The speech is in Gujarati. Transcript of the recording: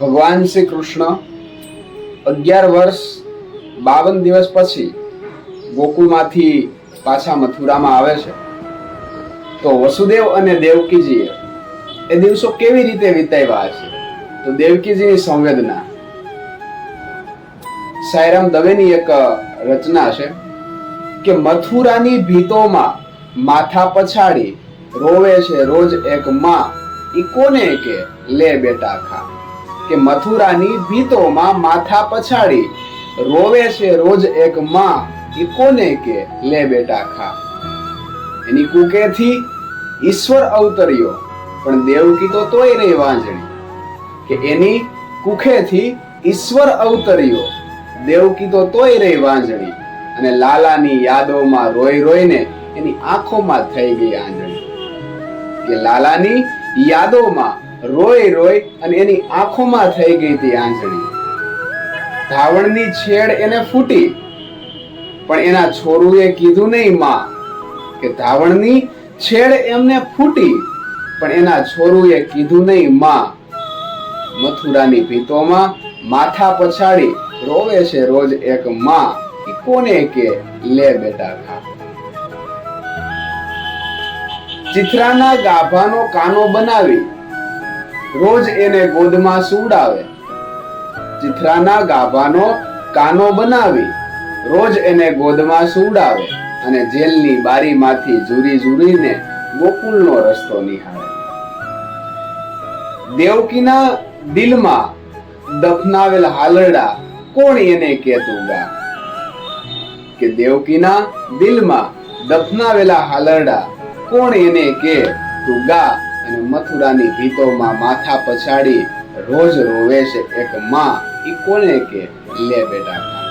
ભગવાન શ્રી કૃષ્ણ અગિયાર વર્ષ બાવન દિવસ પછી ગોકુળમાંથી પાછા મથુરામાં આવે છે. તો વસુદેવ અને દેવકીજીએ એ દિવસો કેવી રીતે વિતાવ્યા છે તો દેવકીજીની સંવેદના. સાયરામ દવેની એક રચના છે કે મથુરાની ભીતોમાં માથા પછાડી રોવે છે રોજ એક માં ઈ કોને કે લે બેટા ખા? કે મથુરાની ભીતોમાં માથા પછાડી રોવે છે રોજ એક માં. એ કોને કે? લે બેટા ખા. એની કુકેથી ઈશ્વર અવતર્યો, પણ દેવકી તો તોય રહી વાંજણી. કે એની કુખેથી ઈશ્વર અવતર્યો, દેવકી તો તોય રહી વાંજણી. અને લાલાની યાદોમાં રોઈ રોઈને એની આંખોમાં થઈ ગઈ આંજણી. કે લાલાની યાદોમાં રોઈ રોઈ અને એની આંખોમાં થઈ ગઈ હતી આંજણી ધાવણની છેડ એને ફૂટી, પણ એના છોરુએ કીધું નહીં, માં, કે ધાવણની છેડ એમને ફૂટી, પણ એના છોરુએ કીધું નહીં, માં. મથુરાની ભીતોમાં માથા પછાડી રોવે છે રોજ એક માં કોને કે? લે બેટા ખા. ચિત્રાના ગાભાનો કાનો બનાવી રોજ એને ગોદમાં સુડાવે ચિથરાના ગાભાનો કાનો બનાવી. રોજ એને ગોદમાં સુડાવે અને જેલની બારીમાંથી ઝૂરી ઝૂરીને ગોકુલનો રસ્તો નિહાળે. દેવકીના દિલમાં દફનાવેલ હાલરડા કોણ એને કહેતું ગા? કે દેવકીના દિલમાં દફનાવેલા હાલરડા કોણ એને કે તું ગા? અને મથુરાની ભીતોમાં માથા પછાડી રોજ રોવે છે એક માં. ઈ કોને કે? લે બેટા.